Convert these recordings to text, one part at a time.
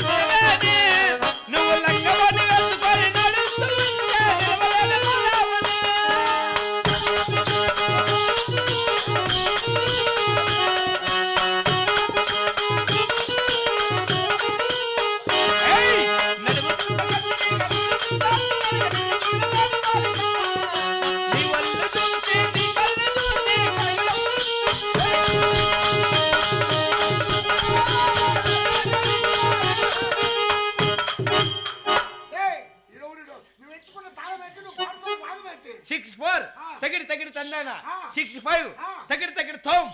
దేవేని, నువ్వు six four. తగిడి తగిడి తందాన. Six five. తగిడి తగిడి తోమ్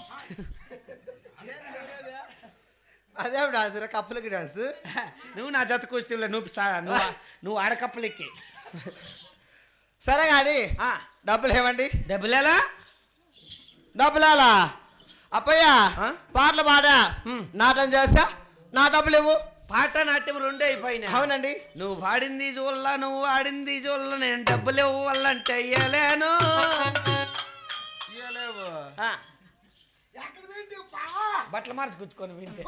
అదే డాన్స్ కప్పులకి డాన్స్ నువ్వు నా జత కూర్చులో నువ్వు నువ్వు నువ్వు ఆడకప్పలెక్కి సరే కానీ డబ్బులు ఇవ్వండి డబ్బులేలా? డబ్బులాలా? అప్పయ్య? పాటలు పాడా. నాటం చేసా నా డబ్బులు ఇవ్వు. పాట నాట్యం రెండే అయిపోయినా అవునండి. నువ్వు పాడింది చూల్ల నువ్వు ఆడింది చూల్ల నేను డబ్బులు ఇవ్వాలంటే ఇయ్యలేను? బట్టలు మార్చుకొచ్చుకొని వింటే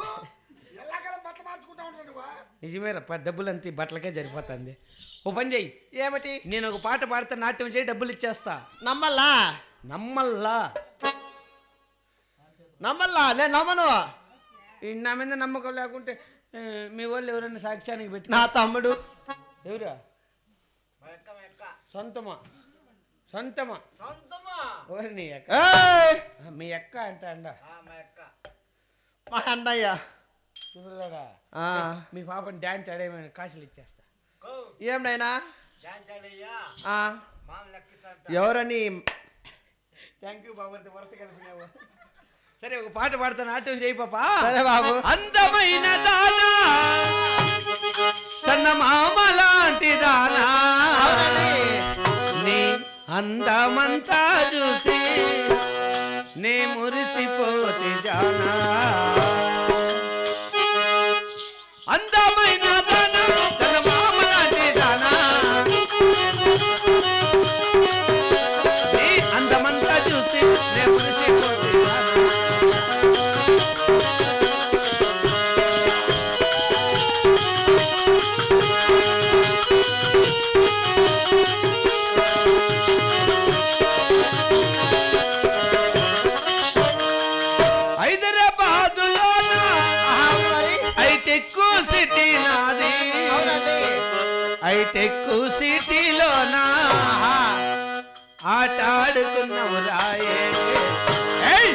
నిజమేరా డబ్బులు అంతే బట్టలకే సరిపోతుంది. ఓ పని చెయ్యి. ఏమిటి? నేను ఒక పాట పాడితే నాట్యం చేయి డబ్బులు ఇచ్చేస్తా. నమ్మల్లా? నమ్మల్లా. నమ్మల్లా? నేను నమ్మను. నా మీద నమ్మకం లేకుంటే మీ వాళ్ళు ఎవరైనా సాక్ష్యానికి పెట్టి నా తమ్ముడు. ఎవరా? సొంతమా? సొంతమా? ఎవరు నీ అక్క? మీ అక్క అంట అండ. మా అన్నయ్య. మీ పాపని డ్యాన్స్ ఆడేమైనా కాసులు ఇచ్చేస్తా. ఏం నాయనా? ఆ, ఎవరని? థ్యాంక్ యూ బాబు. వరుస కలిపినావు. సరే ఒక పాట పాడతా నాట్యం చేయి పాపా. సరే బాబు. అందమైన దానా చందమామ లాంటి దానా. నీ అందమంతా చూసి నీ మురిసిపోతే జానా. హైటెక్ సిటీలోనా ఆహా, ఆట ఆడుకున్నావు రాయే ఏయ్!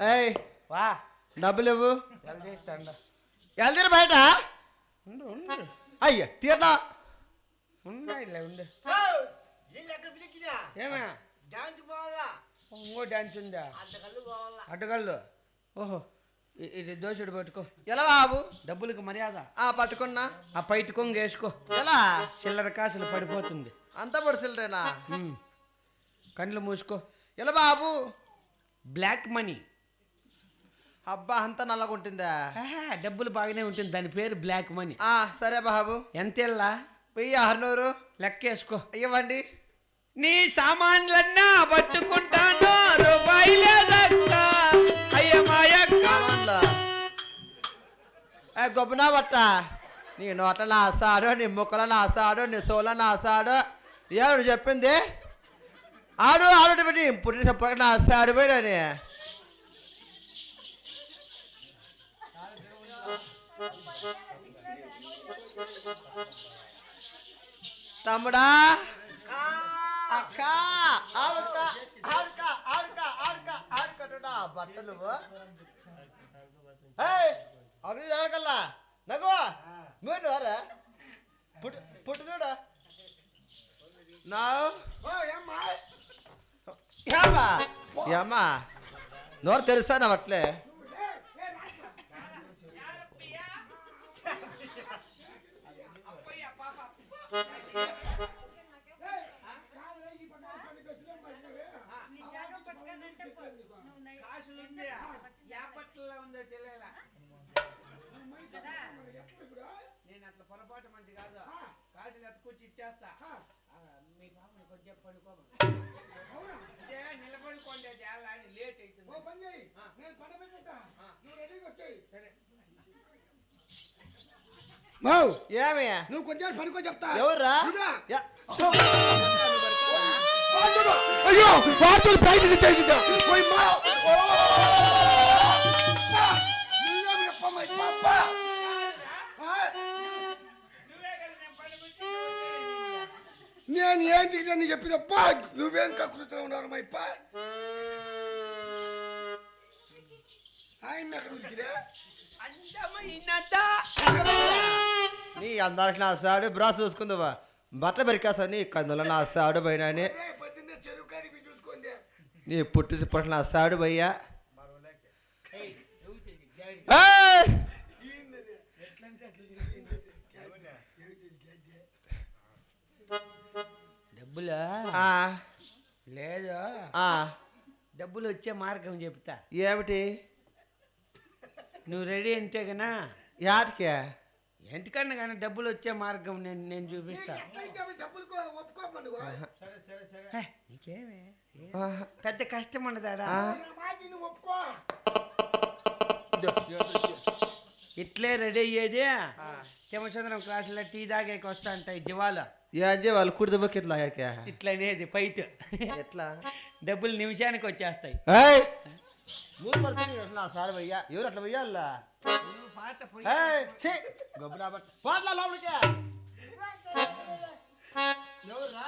ఏయ్ వా. డబ్బులు ఇవ్వు. వెళ్తారు బయట. ఉండు ఉండు. అయ్యా ఉండు ఇంకో డాన్స్ ఉందా? అడ్డగళ్ళు ఓహో ఇది దోషుడు పట్టుకో. ఎలా బాబు? డబ్బులకు మర్యాద. ఆ పట్టుకున్నా. ఆ పైట కొంగ వేసుకో. ఎలా? చిల్లర కాసులు పడిపోతుంది. అంత పొడిసిల్రేనా ఉమ్. కళ్ళు మూసుకో. ఎలా బాబు? Black money. అబ్బా అంత నల్లగుంటుందా ఆహా, డబ్బులు బాగానే ఉంటుంది. దాని పేరు బ్లాక్ మనీ. ఆ సరే బాబు. ఎంతెల్లా వెయ్యి ఆరునూరు. లెక్కేసుకో. ఇవ్వండి. నీ సామాన్లన్నా పట్టుకుంటాను. రూపాయిలే గొప్పనా బట్ట. నీ నోట్ల నాసాడు నీ ముక్కల నాసాడు నీ సోల నాసాడు ఏడు చెప్పింది? ఆడు ఆడు పెట్టి పుట్టిన పుట్టిన నాసాడు పోయినని. తమ్ముడా అక్క ఆడుక ఆడుక ఆడుక ఆడుక ఆడుక బట్ట నువ్వు ఏయ్, అవి జరగల్లా నగు మీరు వారా పుట్టు పుట్టు చూడు నా ఓ ఏమ్మా ఏమ్మా ఏమ్మా నోరు తెలుసా నా అట్లే నేను అట్లా పొరపాటు మంచి కాదు కాసులు ఎత్తుకొచ్చి ఇచ్చేస్తా మీ పాపని కొంచెం పడుకోమని నిలబడుకోండి చాలా అని లేట్ ఓ అవుతుంది పని నేను పడబెట్టేస్తా. నువ్వు రెడీగా వచ్చేయి. సరే మావ్, ఏమి నువ్వు కొంచెం పడుకో చెప్తా. ఎవర్రా. అయ్యో బయట పోయి మా! నేను ఏంటి నేను చెప్పిదప్ప నువ్వేం కకృతిలో ఉన్నారు మా ఇప్ప ఆయన ఎక్కడ ఉరికిరా నీ అందరికి నా సాడు బ్రా చూసుకుందావా? బట్టలు పెరికేస్తా నీ కందులో నా సాడు పోయినా నీ పుట్టి పుట్టిన నా సాడు పోయ్యా? డబ్బులా? ఆ, లేదు. ఆ, డబ్బులు వచ్చే మార్గం చెప్తా. ఏమిటి? నువ్వు రెడీ అంటే గనా? యాటికే? ఎంతకన్నా కానీ డబ్బులు వచ్చే మార్గం నేను నేను చూపిస్తా. నీకేమే. పెద్ద కష్టం ఉండదారా? ఆ. నా మాట నువ్వు ఒప్పుకో. ఇట్లే రెడీ అయ్యేది? చెమచంద్రం క్లాసులో టీ దాగేకి వస్తా అంటాయి జివాల. ఏం వాళ్ళు కుడిద బకెట్లు ఇట్లా అనేది ఫైట్. ఎట్లా? డబ్బులు నిమిషానికి వచ్చేస్తాయి. ఏయ్! మూడు పడుతుంది నా సాడు పోయ్యా ఎవరు అట్లా! గబ్బు. పోట్లా లోపలికి. ఎవర్రా?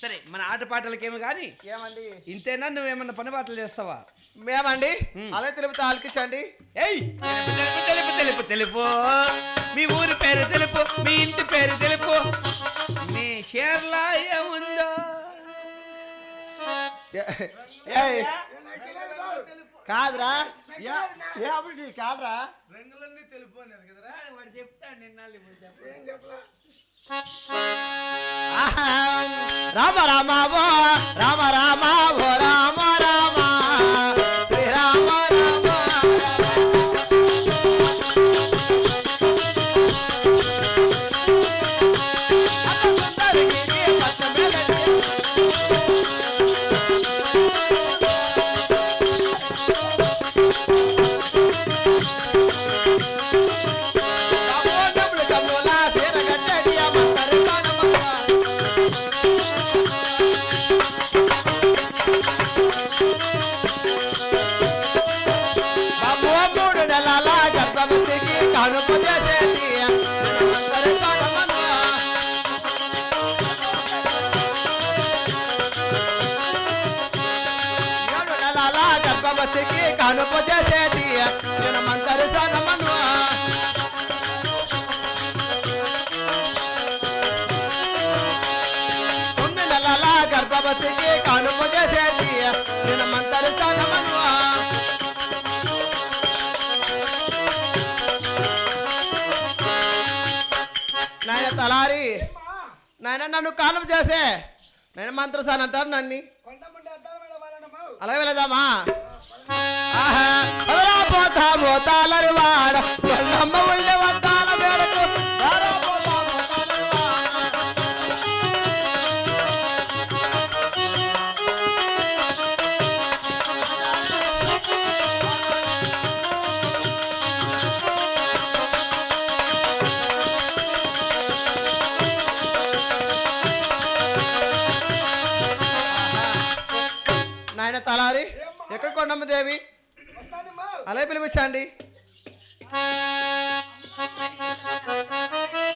సరే మన ఆట పాటలకేమో కానీ ఏమండి? ఇంతేనా? నువ్వేమన్నా పని పాటలు చేస్తావా? మేమండి. అలా తెలుపుతా ఆలకించండి ఏయ్! తెలుపు తెలుపు తెలుపు తెలుపు మీ ఊరి పేరు తెలుపు మీ ఇంటి పేరు తెలుపు. మీ షేర్లా ఏముందో కాదురా. ఏ- ఏ అప్పుడు నీది కాదురా. రంగులన్నీ తెలుపు అన్నారు కదరా వాడు చెప్తాడు నిన్న ఇప్పుడు చెప్పు. ఏం చెప్పలా? ఆహా, రామ రామ ఓ రామ రామ ఓ రామ రామ. గర్భవతికి కనుపు చేసేది నేను మంతరి సనమను నాయన తలారి? నాయన నన్ను కాలం చేసే నేను మంత్రసాన్ అంటారు నన్ను. అలాగే వెళదామా కొండమ్మ దేవి. అలాగే పిలిపించండి.